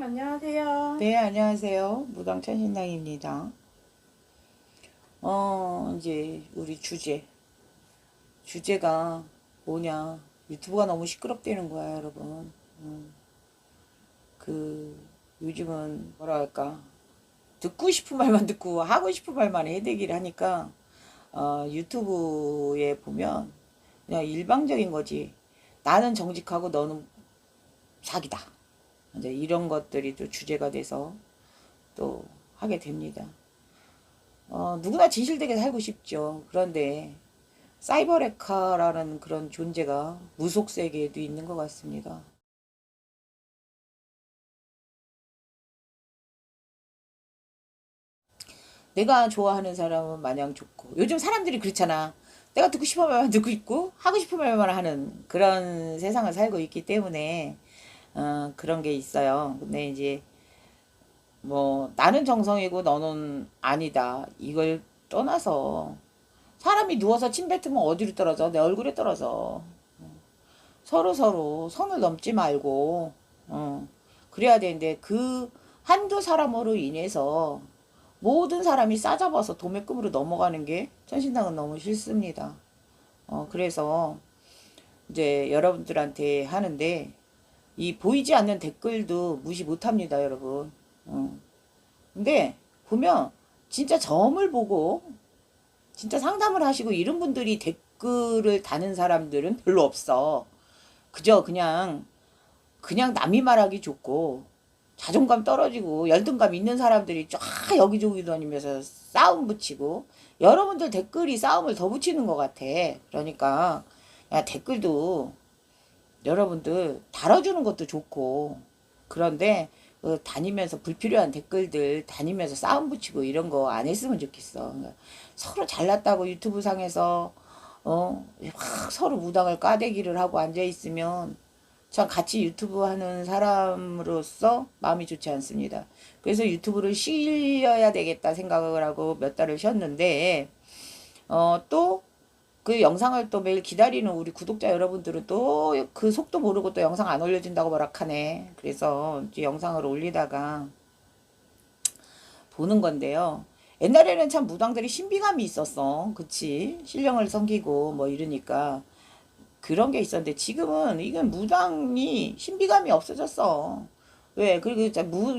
선생님 안녕하세요. 네, 안녕하세요. 무당천신당입니다. 어, 이제 우리 주제. 주제가 뭐냐. 유튜브가 너무 시끄럽다는 거야, 여러분. 음. 그, 요즘은 뭐라 할까. 듣고 싶은 말만 듣고 하고 싶은 말만 해대기를 하니까, 어, 유튜브에 보면 그냥 일방적인 거지. 나는 정직하고 너는 사기다. 이제 이런 것들이 또 주제가 돼서 또 하게 됩니다. 어, 누구나 진실되게 살고 싶죠. 그런데 사이버레카라는 그런 존재가 무속 세계에도 있는 것 같습니다. 내가 좋아하는 사람은 마냥 좋고 요즘 사람들이 그렇잖아. 내가 듣고 싶은 말만 듣고 있고 하고 싶은 말만 하는 그런 세상을 살고 있기 때문에 어, 그런 게 있어요. 근데 이제 뭐 나는 정성이고 너는 아니다. 이걸 떠나서 사람이 누워서 침 뱉으면 어디로 떨어져? 내 얼굴에 떨어져. 서로 서로 선을 넘지 말고 어, 그래야 되는데 그 한두 사람으로 인해서 모든 사람이 싸잡아서 도매금으로 넘어가는 게 천신당은 너무 싫습니다. 어, 그래서 이제 여러분들한테 하는데 이 보이지 않는 댓글도 무시 못합니다, 여러분. 어. 근데 보면 진짜 점을 보고 진짜 상담을 하시고 이런 분들이 댓글을 다는 사람들은 별로 없어. 그저 그냥 그냥 남이 말하기 좋고 자존감 떨어지고 열등감 있는 사람들이 쫙 여기저기 다니면서 싸움 붙이고 여러분들 댓글이 싸움을 더 붙이는 것 같아. 그러니까 야 댓글도 여러분들 달아주는 것도 좋고 그런데 그 다니면서 불필요한 댓글들 다니면서 싸움 붙이고 이런 거 안 했으면 좋겠어. 그러니까 서로 잘났다고 유튜브 상에서 어, 막 서로 무당을 까대기를 하고 앉아 있으면 참 같이 유튜브 하는 사람으로서 마음이 좋지 않습니다. 그래서 유튜브를 쉬어야 되겠다 생각을 하고 몇 달을 쉬었는데 어, 또 그 영상을 또 매일 기다리는 우리 구독자 여러분들은 또 그 속도 모르고 또 영상 안 올려준다고 뭐락하네. 그래서 이제 영상을 올리다가 보는 건데요. 옛날에는 참 무당들이 신비감이 있었어. 그치? 신령을 섬기고 뭐 이러니까. 그런 게 있었는데 지금은 이건 무당이 신비감이 없어졌어. 왜? 그리고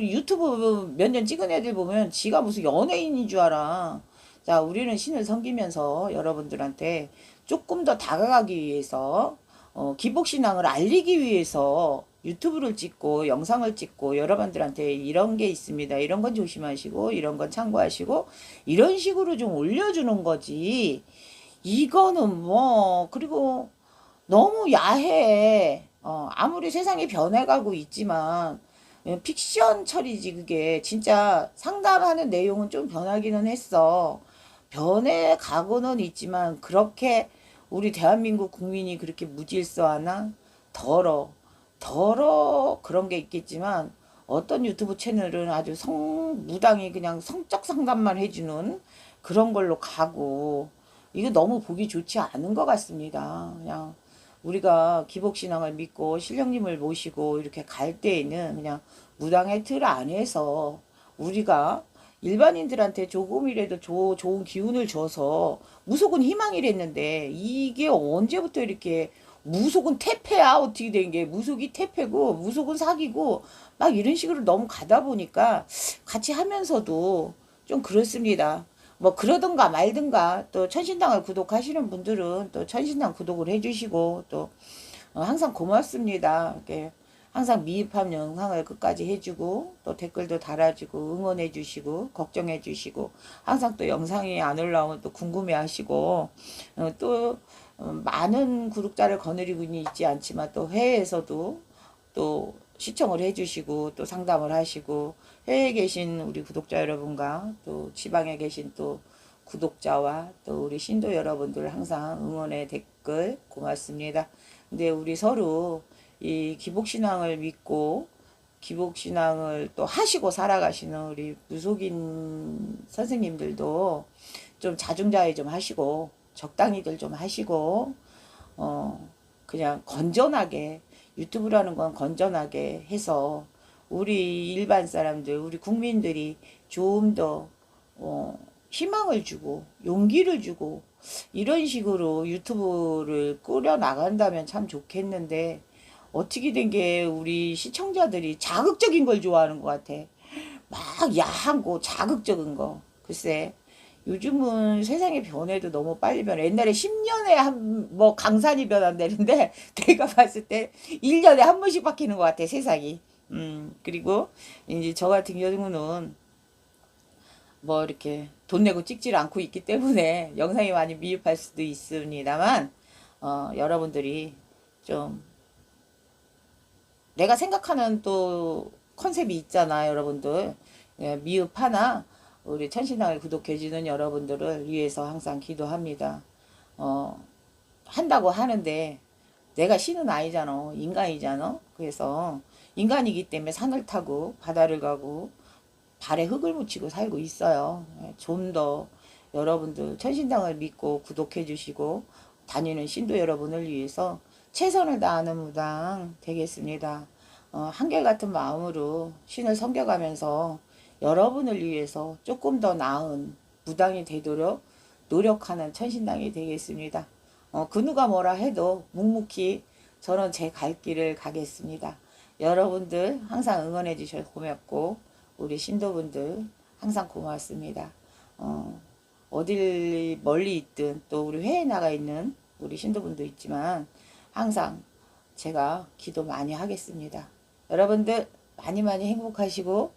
유튜브 몇 년 찍은 애들 보면 지가 무슨 연예인인 줄 알아. 자, 우리는 신을 섬기면서 여러분들한테 조금 더 다가가기 위해서, 어, 기복신앙을 알리기 위해서 유튜브를 찍고 영상을 찍고 여러분들한테 이런 게 있습니다. 이런 건 조심하시고, 이런 건 참고하시고, 이런 식으로 좀 올려주는 거지. 이거는 뭐, 그리고 너무 야해. 어, 아무리 세상이 변해가고 있지만, 예, 픽션 처리지, 그게. 진짜 상담하는 내용은 좀 변하기는 했어. 변해가고는 있지만, 그렇게 우리 대한민국 국민이 그렇게 무질서하나? 더러. 더러 그런 게 있겠지만, 어떤 유튜브 채널은 아주 성, 무당이 그냥 성적 상담만 해주는 그런 걸로 가고, 이거 너무 보기 좋지 않은 것 같습니다. 그냥 우리가 기복신앙을 믿고 신령님을 모시고 이렇게 갈 때에는 그냥 무당의 틀 안에서 우리가 일반인들한테 조금이라도 조, 좋은 기운을 줘서 무속은 희망이랬는데 이게 언제부터 이렇게 무속은 태폐야 어떻게 된 게 무속이 태폐고 무속은 사기고 막 이런 식으로 너무 가다 보니까 같이 하면서도 좀 그렇습니다. 뭐 그러든가 말든가 또 천신당을 구독하시는 분들은 또 천신당 구독을 해주시고 또 어, 항상 고맙습니다. 이렇게 항상 미흡한 영상을 끝까지 해주고 또 댓글도 달아주고 응원해주시고 걱정해주시고 항상 또 영상이 안 올라오면 또 궁금해하시고 어, 또 어, 많은 구독자를 거느리고 있지 않지만 또 해외에서도 또 시청을 해주시고 또 상담을 하시고 해외에 계신 우리 구독자 여러분과 또 지방에 계신 또 구독자와 또 우리 신도 여러분들 항상 응원의 댓글 고맙습니다. 근데 우리 서로 이 기복신앙을 믿고 기복신앙을 또 하시고 살아가시는 우리 무속인 선생님들도 좀 자중자애 좀 하시고 적당히들 좀 하시고 어 그냥 건전하게 유튜브라는 건 건전하게 해서 우리 일반 사람들, 우리 국민들이 좀 더 어, 희망을 주고 용기를 주고 이런 식으로 유튜브를 꾸려 나간다면 참 좋겠는데 어떻게 된 게 우리 시청자들이 자극적인 걸 좋아하는 것 같아. 막 야한 거, 자극적인 거. 글쎄, 요즘은 세상의 변해도 너무 빨리 변해. 옛날에 10년에 한, 뭐, 강산이 변한다는데, 내가 봤을 때 1년에 한 번씩 바뀌는 것 같아, 세상이. 음, 그리고, 이제 저 같은 경우는, 뭐, 이렇게 돈 내고 찍질 않고 있기 때문에, 영상이 많이 미흡할 수도 있습니다만, 어, 여러분들이 좀, 내가 생각하는 또 컨셉이 있잖아, 여러분들. 예, 미흡 하나 우리 천신당을 구독해주는 여러분들을 위해서 항상 기도합니다. 어, 한다고 하는데 내가 신은 아니잖아. 인간이잖아. 그래서 인간이기 때문에 산을 타고 바다를 가고 발에 흙을 묻히고 살고 있어요. 예, 좀더 여러분들 천신당을 믿고 구독해 주시고 다니는 신도 여러분을 위해서 최선을 다하는 무당 되겠습니다. 어, 한결같은 마음으로 신을 섬겨가면서 여러분을 위해서 조금 더 나은 무당이 되도록 노력하는 천신당이 되겠습니다. 어, 그 누가 뭐라 해도 묵묵히 저는 제 갈 길을 가겠습니다. 여러분들 항상 응원해 주셔서 고맙고 우리 신도분들 항상 고맙습니다. 어, 어딜 멀리 있든 또 우리 회에 나가 있는 우리 신도분도 있지만 항상 제가 기도 많이 하겠습니다. 여러분들 많이 많이 행복하시고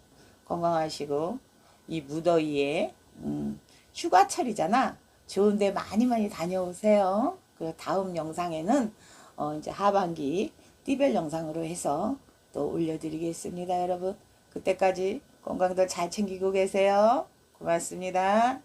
건강하시고 이 무더위에 음, 휴가철이잖아. 좋은데 많이 많이 다녀오세요. 그 다음 영상에는 어, 이제 하반기 띠별 영상으로 해서 또 올려드리겠습니다, 여러분. 그때까지 건강들 잘 챙기고 계세요. 고맙습니다.